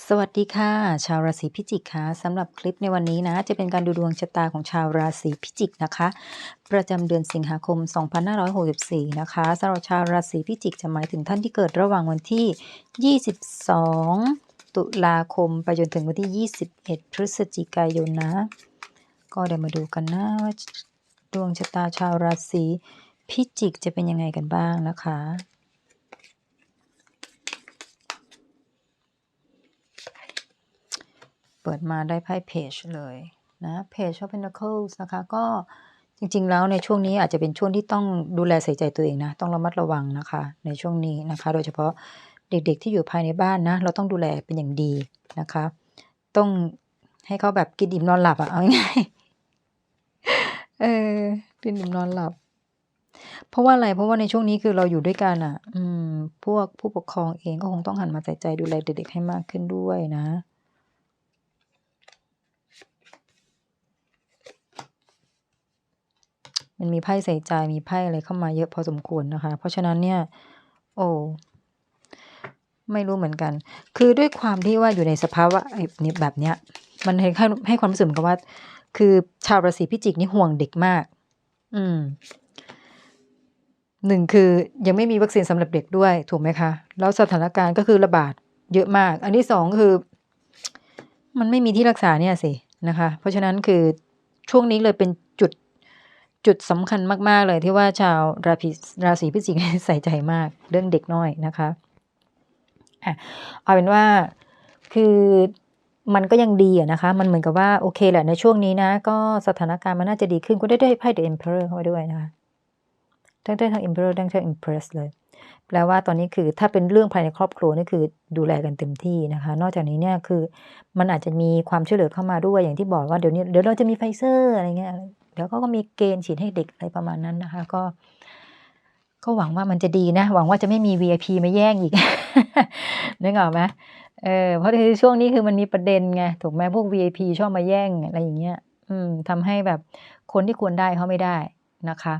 สวัสดีค่ะ ชาวราศีพิจิกค่ะสำหรับคลิปในวันนี้นะ จะเป็นการดูดวงชะตาของชาวราศีพิจิกนะคะ ประจำเดือนสิงหาคม 2564 นะคะสำหรับชาวราศีพิจิกจะหมายถึงท่านที่เกิดระหว่างวันที่ 22 ตุลาคมไปจนถึงวันที่ 21 พฤศจิกายนนะ ก็เดี๋ยวมาดูกันนะว่าดวงชะตาชาวราศีพิจิกจะเป็นยังไงกันบ้างนะคะ เปิดมาได้ไพ่เพจเลยนะเพจ of Pentacles นะคะ ก็จริง ๆ แล้วในช่วงนี้อาจจะเป็นช่วงที่ต้องดูแลใส่ใจตัวเองนะ ต้องระมัดระวังนะคะ ในช่วงนี้นะคะ โดยเฉพาะเด็กๆที่อยู่ภายในบ้านนะ เราต้องดูแลเป็นอย่างดีนะคะ ต้องให้เขาแบบกินอิ่มนอนหลับอะเอาง่ายเออกินอิ่มนอนหลับ เพราะว่าอะไรเพราะว่าในช่วงนี้คือเราอยู่ด้วยกันอะ อืม พวกผู้ปกครองเองก็คงต้องหันมาใส่ใจดูแลเด็กๆให้มากขึ้นด้วยนะ มันมีไพ่ใส่ใจมีไพ่อะไรเข้ามาเยอะพอสมควรนะคะ เพราะฉะนั้นเนี่ย โอ้ไม่รู้เหมือนกัน คือด้วยความที่ว่าอยู่ในสภาวะแบบเนี้ย มันให้ให้ความรู้สึกเหมือนกับว่า คือชาวราศีพิจิกนี่ห่วงเด็กมาก อืมหนึ่งคือยังไม่มีวัคซีนสำหรับเด็กด้วยถูกไหมคะ แล้วสถานการณ์ก็คือระบาดเยอะมาก อันที่สองคือ มันไม่มีที่รักษาเนี่ยสินะคะ เพราะฉะนั้นคือช่วงนี้เลยเป็นจุด จุดสำคัญมาก ๆ เลยที่ว่าชาวราศีราศีพิจิกใส่ใจมากเรื่องเด็กน้อยนะคะเอาเป็นว่าคือมันก็ยังดีอะนะคะ มันเหมือนกับว่าโอเคแหละในช่วงนี้นะ ก็สถานการณ์มันน่าจะดีขึ้นก็ได้ได้ไพ่ The Emperor เข้ามาด้วยนะคะทั้งได้ทั้ง Emperor ทั้งทั้ง Empress เลย แปลว่าตอนนี้คือถ้าเป็นเรื่องภายในครอบครัวนี่คือดูแลกันเต็มที่นะคะ นอกจากนี้เนี่ยคือมันอาจจะมีความช่วยเหลือเข้ามาด้วยอย่างที่บอกว่าเดี๋ยวนี้เดี๋ยวเราจะมีไฟเซอร์อะไรเงี้ย เดี๋ยวเขาก็มีเกณฑ์ฉีดให้เด็กอะไรประมาณนั้นนะคะ ก็ก็หวังว่ามันจะดีนะ หวังว่าจะไม่มี VIP มาแย่งอีกนึกออกไหมเออเพราะในช่วงนี้คือมันมีประเด็นไงถูกไหมพวก VIP ชอบมาแย่งอะไรอย่างเงี้ย อืมทำให้แบบคนที่ควรได้เขาไม่ได้นะคะ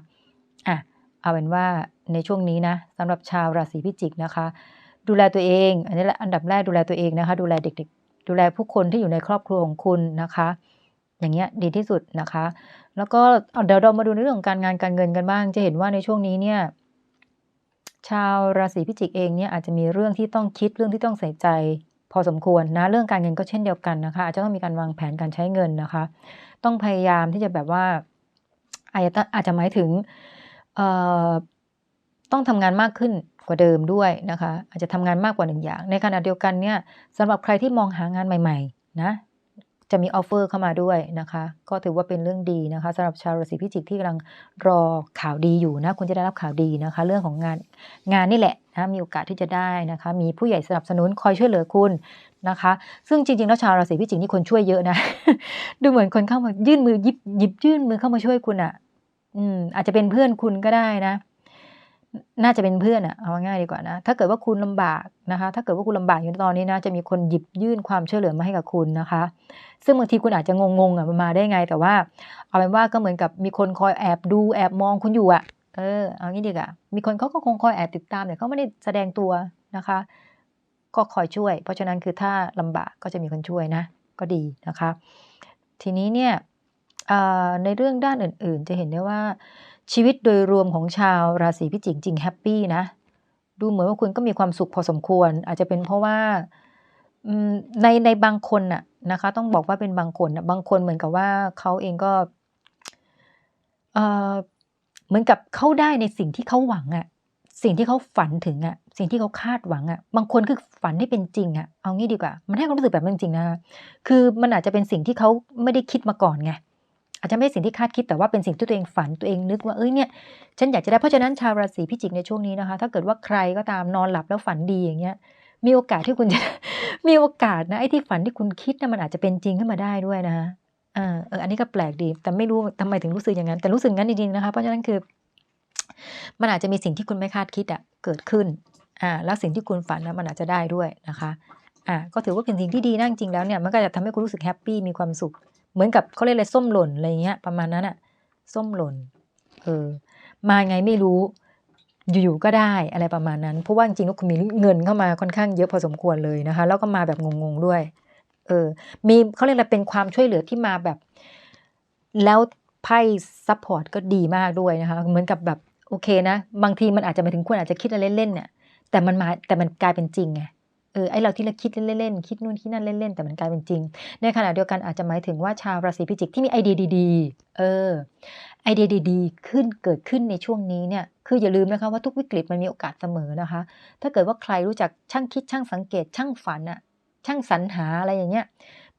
อะเอาเป็นว่าในช่วงนี้นะสำหรับชาวราศีพิจิกนะคะ ดูแลตัวเอง อันนี้แหละอันดับแรกดูแลตัวเองนะคะ ดูแลเด็ก ๆ ดูแลผู้คนที่อยู่ในครอบครัวของคุณนะคะ อย่างเงี้ยดีที่สุดนะคะ แล้วก็เดี๋ยวเรามาดูในเรื่องของการงานการเงินกันบ้าง จะเห็นว่าในช่วงนี้เนี่ย ชาวราศีพิจิกเองเนี่ยอาจจะมีเรื่องที่ต้องคิดเรื่องที่ต้องใส่ใจ พอสมควรนะเรื่องการเงินก็เช่นเดียวกันนะคะอาจจะต้องมีการวางแผนการใช้เงินนะคะ ต้องพยายามที่จะแบบว่าอาจจะอาจจะหมายถึงเอ่อต้องทำงานมากขึ้นกว่าเดิมด้วยนะคะ อาจจะทำงานมากกว่าหนึ่งอย่าง ในขณะเดียวกันเนี่ยสำหรับใครที่มองหางานใหม่ ๆ นะ จะมีออฟเฟอร์เข้ามาด้วยนะคะ ก็ถือว่าเป็นเรื่องดีนะคะสำหรับชาวราศีพิจิกที่กำลังรอข่าวดีอยู่นะคุณจะได้รับข่าวดีนะคะ เรื่องของงานงานนี่แหละนะมีโอกาสที่จะได้นะคะ มีผู้ใหญ่สนับสนุนคอยช่วยเหลือคุณนะคะ ซึ่งจริงๆแล้วชาวราศีพิจิกนี่คนช่วยเยอะนะ ดูเหมือนคนเข้ามายื่นมือหยิบหยิบยื่นมือเข้ามาช่วยคุณอะ อืมอาจจะเป็นเพื่อนคุณก็ได้นะ น่าจะเป็นเพื่อนอะเอาง่ายดีกว่านะ ถ้าเกิดว่าคุณลำบากนะคะ ถ้าเกิดว่าคุณลำบากอยู่ตอนนี้นะ จะมีคนหยิบยื่นความช่วยเหลือมาให้กับคุณนะคะ ซึ่งบางทีคุณอาจจะงงๆอะมาได้ไง แต่ว่า เอาเป็นว่าก็เหมือนกับมีคนคอยแอบดูแอบมองคุณอยู่อะเออ เอางี้ดีกว่ามีคนเขาก็คงคอยแอบติดตามแต่เขาไม่ได้แสดงตัวนะคะ ก็คอยช่วย เพราะฉะนั้นคือถ้าลำบากก็จะมีคนช่วยนะ ก็ดีนะคะ ทีนี้เนี่ยในเรื่องด้านอื่น ๆ จะเห็นได้ว่า ชีวิตโดยรวมของชาวราศีพิจิกจริงแฮปปี้นะ ดูเหมือนว่าคุณก็มีความสุขพอสมควร อาจจะเป็นเพราะว่าในในบางคนน่ะนะคะ ต้องบอกว่าเป็นบางคนนะบางคนเหมือนกับว่าเขาเองก็เออเหมือนกับเขาได้ในสิ่งที่เขาหวังอะสิ่งที่เขาฝันถึงอะสิ่งที่เขาคาดหวังอะบางคนคือฝันให้เป็นจริงอะเอางี้ดีกว่า มันให้ความรู้สึกแบบนั้นจริงนะคือมันอาจจะเป็นสิ่งที่เขาไม่ได้คิดมาก่อนไง อาจจะไม่ใช่สิ่งที่คาดคิดแต่ว่าเป็นสิ่งที่ตัวเองฝันตัวเองนึกว่าเอ้ยเนี่ยฉันอยากจะได้เพราะฉะนั้นชาวราศีพิจิกในช่วงนี้นะคะ ถ้าเกิดว่าใครก็ตามนอนหลับแล้วฝันดีอย่างเงี้ยมีโอกาสที่คุณจะมีโอกาสนะไอ้ที่ฝันที่คุณคิดนะมันอาจจะเป็นจริงขึ้นมาได้ด้วยนะเออเอออันนี้ก็แปลกดี แต่ไม่รู้ทำไมถึงรู้สึกอย่างนั้น แต่รู้สึกงั้นจริงๆนะคะ เพราะฉะนั้นคือ มันอาจจะมีสิ่งที่คุณไม่คาดคิดอะเกิดขึ้นอ่าแล้วสิ่งที่คุณฝันนะมันอาจจะได้ด้วยนะคะอ่าก็ถือว่าเป็นสิ่งที่ดีนั่งจริงแล้วเนี่ยมันก็จะทำให้คุณรู้สึกแฮปปี้มีความสุข เหมือนกับเขาเรียกอะไรส้มหล่นอะไรเงี้ย ประมาณนั้นอะส้มหล่น เออ มาไงไม่รู้ อยู่ๆก็ได้อะไรประมาณนั้น เพราะว่าจริงๆแล้วคุณมีเงินเข้ามาค่อนข้างเยอะพอสมควรเลยนะคะ แล้วก็มาแบบงงๆด้วย เออ มีเขาเรียกอะไรเป็นความช่วยเหลือที่มาแบบ แล้วไพ่ซัพพอร์ตก็ดีมากด้วยนะคะ เหมือนกับแบบโอเคนะ บางทีมันอาจจะหมายถึงคุณอาจจะคิดอะไรเล่นๆเนี่ย แต่มันมาแต่มันกลายเป็นจริงไง เออไอเราที่เราคิดเล่นๆคิดนู่นคิดนั่นเล่นๆแต่มันกลายเป็นจริง ในขณะเดียวกันอาจจะหมายถึงว่าชาวราศีพิจิกที่มีไอเดียดีๆเออไอเดียดีๆ ขึ้นเกิดขึ้นในช่วงนี้เนี่ยคืออย่าลืมนะคะว่าทุกวิกฤตมันมีโอกาสเสมอนะคะ ถ้าเกิดว่าใครรู้จักช่างคิดช่างสังเกต ช่างฝันอะช่างสรรหาอะไรอย่างเงี้ย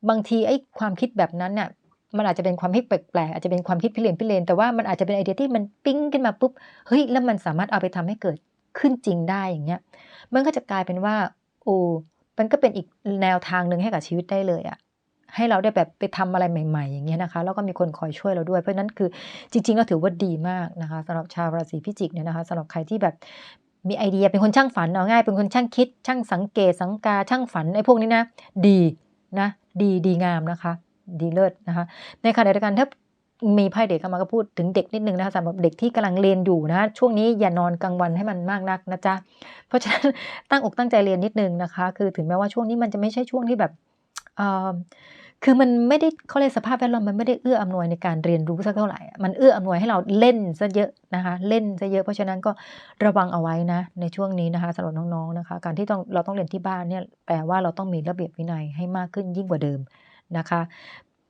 บางทีไอ้ความคิดแบบนั้นเนี่ยมันอาจจะเป็นความคิดแปลกๆอาจจะเป็นความคิดพิเรนพิเรนแต่ว่ามันอาจจะเป็นไอเดียที่มันปิ้งขึ้นมาปุ๊บเฮ้ยแล้วมันสามารถเอาไปทำให้เกิดขึ้นจริงได้อย่างเงี้ยมันก็จะกลายเป็นว่า โอ้มันก็เป็นอีกแนวทางหนึ่งให้กับชีวิตได้เลยอะให้เราได้แบบไปทำอะไรใหม่ ๆ อย่างเงี้ยนะคะ แล้วก็มีคนคอยช่วยเราด้วย เพราะนั้นคือจริงๆก็ถือว่าดีมากนะคะสำหรับชาวราศีพิจิกเนี่ยนะคะสำหรับใครที่แบบมีไอเดียเป็นคนช่างฝันเอาง่าย เป็นคนช่างคิด ช่างสังเกตสังกาช่างฝันไอ้พวกนี้นะ ดีนะ ดีดีงามนะคะ ดีเลิศนะคะ ในขณะเดียวกันถ้า มีไพ่เด็กเข้ามาก็พูดถึงเด็กนิดนึงนะคะสำหรับเด็กที่กำลังเรียนอยู่นะ ช่วงนี้อย่านอนกลางวันให้มันมากนักนะจ๊ะ เพราะฉะนั้นตั้งอกตั้งใจเรียนนิดนึงนะคะ คือถึงแม้ว่าช่วงนี้มันจะไม่ใช่ช่วงที่แบบเอ่อคือมันไม่ได้เขาเรียกสภาพแวดล้อมมันไม่ได้เอื้ออำนวยในการเรียนรู้สักเท่าไหร่ มันเอื้ออำนวยให้เราเล่นซะเยอะนะคะ เล่นซะเยอะ เพราะฉะนั้นก็ระวังเอาไว้นะในช่วงนี้นะคะสำหรับน้องๆนะคะ การที่ต้องเราต้องเรียนที่บ้านเนี่ยแปลว่าเราต้องมีระเบียบวินัยให้มากขึ้นยิ่งกว่าเดิมนะคะ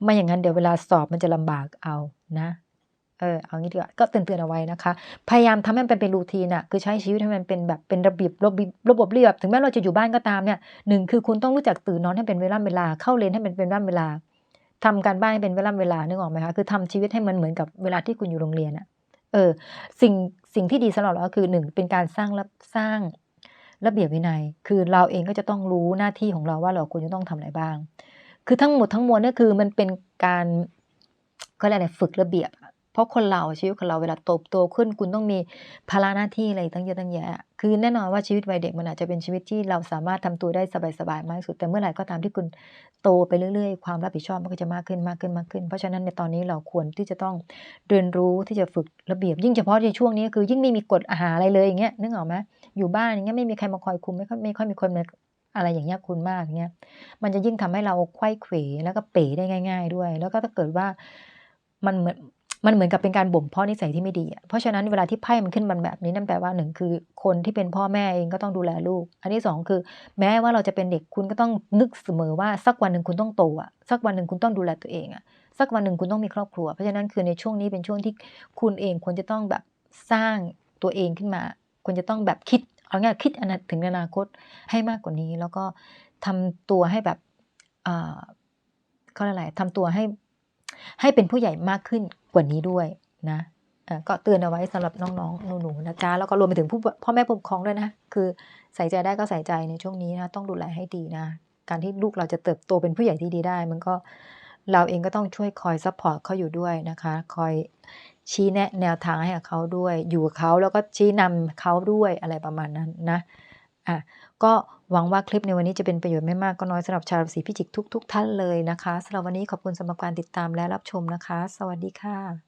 ไม่อย่างนั้นเดี๋ยวเวลาสอบมันจะลำบากเอานะเออเอางี้ดีกว่าก็เตือนๆเอาไว้นะคะ พยายามทำให้มันเป็นรูทีนอะคือใช้ชีวิตให้มันเป็นแบบเป็นระเบียบระบบระบบเรียบถึงแม้เราจะอยู่บ้านก็ตามเนี่ยหนึ่งคือคุณต้องรู้จักตื่นนอนให้เป็นเวลาเวลา เข้าเรียนให้เป็นเวลาเวลาทำการบ้านให้เป็นเวลาเวลานึกออกไหมคะคือทำชีวิตให้มันเหมือนกับเวลาที่คุณอยู่โรงเรียนอะเออสิ่งสิ่งที่ดีสำหรับเราก็คือหนึ่งเป็นการสร้างสร้างระเบียบวินัย คือเราเองก็จะต้องรู้หน้าที่ของเราว่าเราควรจะต้องทำอะไรบ้าง คือทั้งหมดทั้งมวลเนี่ยคือมันเป็นการก็อะไรฝึกระเบียบ เพราะคนเราชีวิตของเราเวลาโตโตขึ้นคุณต้องมีภาระหน้าที่อะไรตั้งเยอะตั้งแยะ คือแน่นอนว่าชีวิตวัยเด็กมันอาจจะเป็นชีวิตที่เราสามารถทำตัวได้สบายๆมากที่สุด แต่เมื่อไหร่ก็ตามที่คุณโตไปเรื่อยๆ ความรับผิดชอบมันก็จะมากขึ้นมากขึ้นมากขึ้น เพราะฉะนั้นในตอนนี้เราควรที่จะต้องเรียนรู้ที่จะฝึกระเบียบ ยิ่งเฉพาะในช่วงนี้คือยิ่งไม่มีกฎอาหารอะไรเลยอย่างเงี้ยนึกออกไหมอยู่บ้านอย่างเงี้ยไม่มีใครมาคอยคุมไม่ค่อยไม่ค่อยมีคนมา อะไรอย่างเงี้ยคุณมากอย่างเงี้ยมันจะยิ่งทำให้เราไขว้เขวแล้วก็เป๋ได้ง่าย ๆ ด้วย แล้วก็ถ้าเกิดว่ามันเหมือนมันเหมือนกับเป็นการบ่มเพาะนิสัยที่ไม่ดีเพราะฉะนั้นเวลาที่ไพ่มันขึ้นมันแบบนี้นั่นแปลว่าหนึ่งคือ คนที่เป็นพ่อแม่เองก็ต้องดูแลลูก อันที่สองคือ แม้ว่าเราจะเป็นเด็กคุณก็ต้องนึกเสมอว่าสักวันหนึ่งคุณต้องโตอะสักวันหนึ่งคุณต้องดูแลตัวเองอะสักวันหนึ่งคุณต้องมีครอบครัว เพราะฉะนั้นคือในช่วงนี้เป็นช่วงที่คุณเองควรจะต้องแบบสร้างตัวเองขึ้นมาควรจะต้องแบบคิด เอาง่ายคิดอนาถึงอนาคตให้มากกว่านี้ แล้วก็ทำตัวให้แบบอ่าเขาเรียกอะไรทำตัวให้ให้เป็นผู้ใหญ่มากขึ้นกว่านี้ด้วยนะก็เตือนเอาไว้สำหรับน้องๆหนูๆนะจ๊ะแล้วก็รวมไปถึงผู้พ่อแม่ผู้ปกครองด้วยนะ คือใส่ใจได้ก็ใส่ใจในช่วงนี้นะต้องดูแลให้ดีนะ การที่ลูกเราจะเติบโตเป็นผู้ใหญ่ที่ดีได้ มันก็ เราเองก็ต้องช่วยคอยซัพพอร์ตเขาอยู่ด้วยนะคะ คอยชี้แนะแนวทางให้กับเขาด้วย อยู่กับเขาแล้วก็ชี้นำเขาด้วยอะไรประมาณนั้นนะอะก็หวังว่าคลิปในวันนี้จะเป็นประโยชน์ไม่มากก็น้อยสำหรับชาวราศีพิจิกทุก ๆ ท่านเลยนะคะสำหรับวันนี้ขอบคุณสำหรับการติดตามและรับชมนะคะ สวัสดีค่ะ